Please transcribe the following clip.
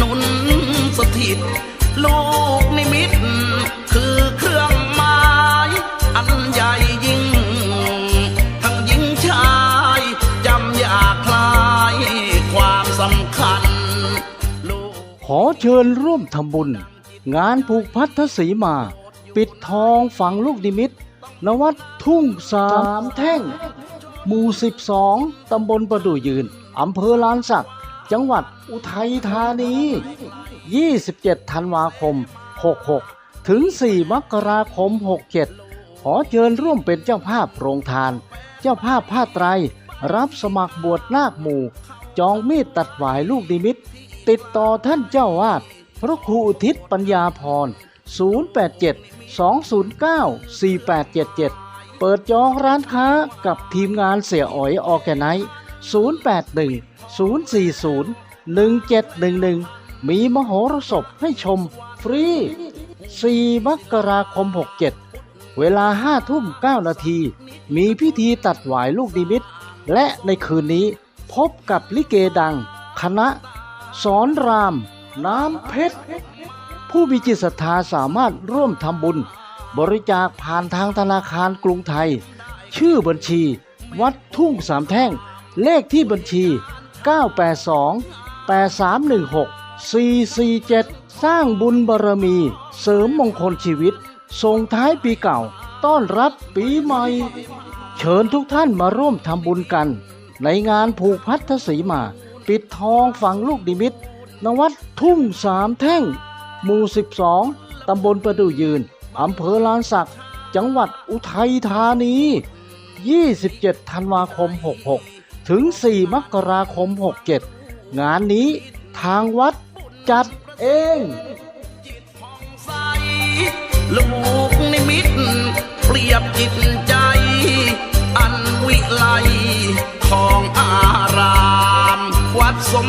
นุนสถิต ลูกนิมิต คือเครื่องหมายอันใหญ่ยิ่ง ทั้งหญิงชายจำอยากคลายความสำคัญ ขอเชิญร่วมทำบุญ งานผูกพัทธสีมา ปิดทองฝังลูกนิมิต นวัดทุ่งสามแท่งหมู่ 12 ตำบลประดู่ยืน อำเภอลานสัก จังหวัดอุทัยธานี 27 ธันวาคม 66 ถึง 4 มกราคม 67 ขอเชิญร่วมเป็นเจ้าภาพโรงทาน เจ้าภาพผ้าไตร รับสมัครบวชนาคหมู่ จองมีดตัดหวายลูกนิมิต ติดต่อท่านเจ้าวาด พระครูอุทิศปัญญาพร 087 209 4877 เปิดจองร้านค้ากับทีมงานเสียอ๋อยออแกไนท์ 081 040 1711 มีมโหรสพให้ชมฟรี 4 มกราคม 67 เวลา 5 ทุ่ม 9 นาที มีพิธีตัดหวายลูกนิมิต และในคืนนี้พบกับลิเกดัง คณะ สอนราม น้ำเพชร ผู้มีจิตศรัทธาสามารถร่วมทำบุญ บริจาคผ่านทางธนาคารกรุงไทย ชื่อบัญชี วัดทุ่งสามแท่ง เลขที่บัญชี 982 8316 447 สร้างบุญบารมี เสริมมงคลชีวิต ส่งท้ายปีเก่า ต้อนรับปีใหม่ เชิญทุกท่านมาร่วมทำบุญกัน ในงานผูกพัทธสีมา ปิดทองฝังลูกดิมิตนวัดทุ่งสามแท่ง หมู่ 12 ตำบลประดูยืน อำเภอลานสัก จังหวัดอุทัยธานี 27 ธันวาคม 66 ถึง 4 มกราคม 67 งานนี้ทางวัดจัดเองลูกนิมิตเปรียบจิตใจ อันวิไลของอาราม วัดสม